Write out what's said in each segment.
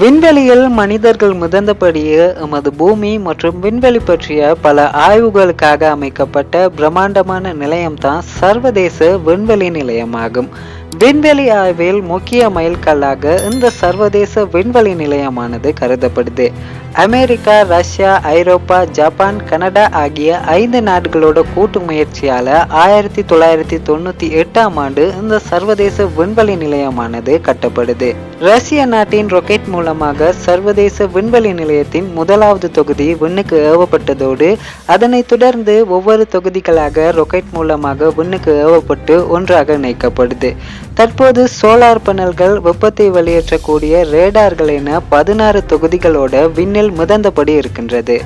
விண்வெளியில் மனிதர்கள் மிதந்தபடியே எமது பூமி மற்றும் விண்வெளி பற்றிய பல ஆய்வுகளுக்காக அமைக்கப்பட்ட பிரம்மாண்டமான நிலையம்தான் சர்வதேச விண்வெளி நிலையமாகும். விண்வெளி ஆய்வில் முக்கிய மைல்கல்லாக இந்த சர்வதேச விண்வெளி நிலையமானது கருதப்படுது. அமெரிக்கா ரஷ்யா ஐரோப்பா ஜப்பான் கனடா ஆகிய ஐந்து நாடுகளோட கூட்டு முயற்சியால ஆயிரத்தி தொள்ளாயிரத்தி தொண்ணூத்தி எட்டாம் ஆண்டு இந்த சர்வதேச விண்வெளி நிலையமானது கட்டப்படுது. ரஷ்ய நாட்டின் ராக்கெட் மூலமாக சர்வதேச விண்வெளி நிலையத்தின் முதலாவது தொகுதி விண்ணுக்கு ஏவப்பட்டதோடு அதனைத் தொடர்ந்து ஒவ்வொரு தொகுதிகளாக ராக்கெட் மூலமாக விண்ணுக்கு ஏவப்பட்டு ஒன்றாக இணைக்கப்படுது. தற்போது சோலார் பனல்கள் வெப்பத்தை வெளியேற்றக்கூடிய ரேடார்கள் என பதினாறு தொகுதிகளோட விண்ணில் மிதந்தபடி இருக்கின்றது.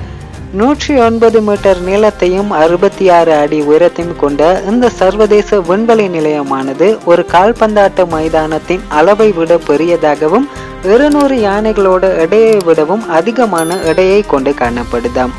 நூற்றி ஒன்பது மீட்டர் நீளத்தையும் அறுபத்தி ஆறு அடி உயரத்தையும் கொண்ட இந்த சர்வதேச விண்வெளி நிலையமானது ஒரு கால்பந்தாட்ட மைதானத்தின் அளவை விட பெரியதாகவும் இருநூறு யானைகளோட எடையை விடவும் அதிகமான எடையை கொண்டு காணப்படுதாம்.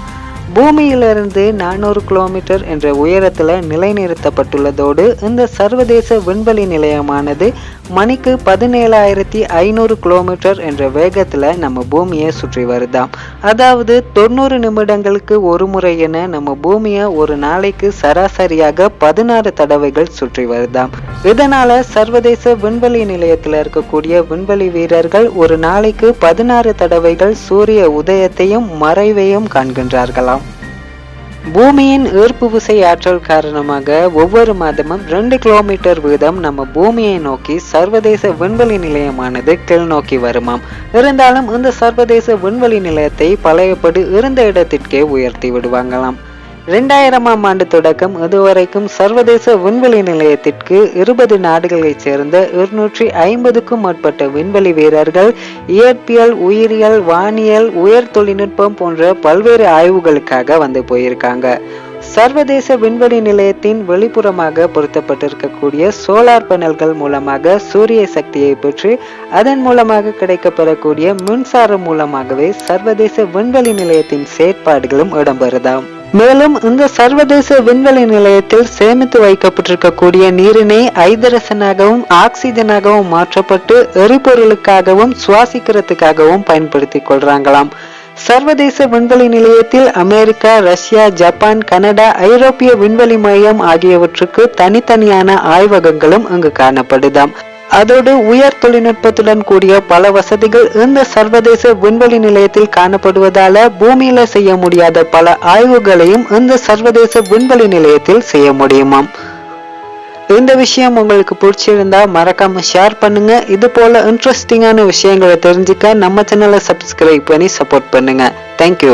பூமியிலிருந்து நானூறு கிலோமீட்டர் என்ற உயரத்தில் நிலைநிறுத்தப்பட்டுள்ளதோடு இந்த சர்வதேச விண்வெளி நிலையமானது மணிக்கு பதினேழாயிரத்தி ஐநூறு கிலோமீட்டர் என்ற வேகத்தில் நம்ம பூமியை சுற்றி வருதாம் அதாவது தொண்ணூறு நிமிடங்களுக்கு ஒரு முறை என நம்ம பூமியை ஒரு நாளைக்கு சராசரியாக பதினாறு தடவைகள் சுற்றி வருதாம் இதனால சர்வதேச விண்வெளி நிலையத்தில் இருக்கக்கூடிய விண்வெளி வீரர்கள் ஒரு நாளைக்கு பதினாறு தடவைகள் சூரிய உதயத்தையும் மறைவையும் காண்கின்றார்களாம். பூமியின் ஈர்ப்பு விசை ஆற்றல் காரணமாக ஒவ்வொரு மாதமும் ரெண்டு கிலோமீட்டர் வீதம் நம்ம பூமியை நோக்கி சர்வதேச விண்வெளி நிலையமானது கீழ் நோக்கி வருமாம். இருந்தாலும் இந்த சர்வதேச விண்வெளி நிலையத்தை பழையபடி இருந்த இடத்திற்கே உயர்த்தி விடுவாங்களாம். இரண்டாயிரமாம் ஆண்டு தொடக்கம் இதுவரைக்கும் சர்வதேச விண்வெளி நிலையத்திற்கு இருபது நாடுகளைச் சேர்ந்த இருநூற்றி ஐம்பதுக்கும் மேற்பட்ட விண்வெளி வீரர்கள் இயற்பியல் உயிரியல் வானியல் உயர் தொழில்நுட்பம் போன்ற பல்வேறு ஆய்வுகளுக்காக வந்து போயிருக்காங்க. சர்வதேச விண்வெளி நிலையத்தின் வெளிப்புறமாக பொருத்தப்பட்டிருக்கக்கூடிய சோலார் பேனல்கள் மூலமாக சூரிய சக்தியை பெற்று அதன் மூலமாக கிடைக்கப்பெறக்கூடிய மின்சாரம் மூலமாகவே சர்வதேச விண்வெளி நிலையத்தின் செயற்பாடுகளும் இடம்பெறுதாம். மேலும் இந்த சர்வதேச விண்வெளி நிலையத்தில் சேமித்து வைக்கப்பட்டிருக்கக்கூடிய நீரினை ஐதரசனாகவும் ஆக்சிஜனாகவும் மாற்றப்பட்டு எரிபொருளுக்காகவும் சுவாசிக்கிறதுக்காகவும் பயன்படுத்தி கொள்றாங்களாம். சர்வதேச விண்வெளி நிலையத்தில் அமெரிக்கா ரஷ்யா ஜப்பான் கனடா ஐரோப்பிய விண்வெளி மையம் ஆகியவற்றுக்கு தனித்தனியான ஆய்வகங்களும் அங்கு காணப்படுதாம். அதோடு உயர் தொழில்நுட்பத்துடன் கூடிய பல வசதிகள் இந்த சர்வதேச விண்வெளி நிலையத்தில் காணப்படுவதால பூமியில செய்ய முடியாத பல ஆய்வுகளையும் இந்த சர்வதேச விண்வெளி நிலையத்தில் செய்ய முடியுமாம். இந்த விஷயம் உங்களுக்கு பிடிச்சிருந்தா மறக்காம ஷேர் பண்ணுங்க. இது போல இன்ட்ரெஸ்டிங்கான விஷயங்களை தெரிஞ்சுக்க நம்ம சேனலை சப்ஸ்கிரைப் பண்ணி சப்போர்ட் பண்ணுங்க. தேங்க்யூ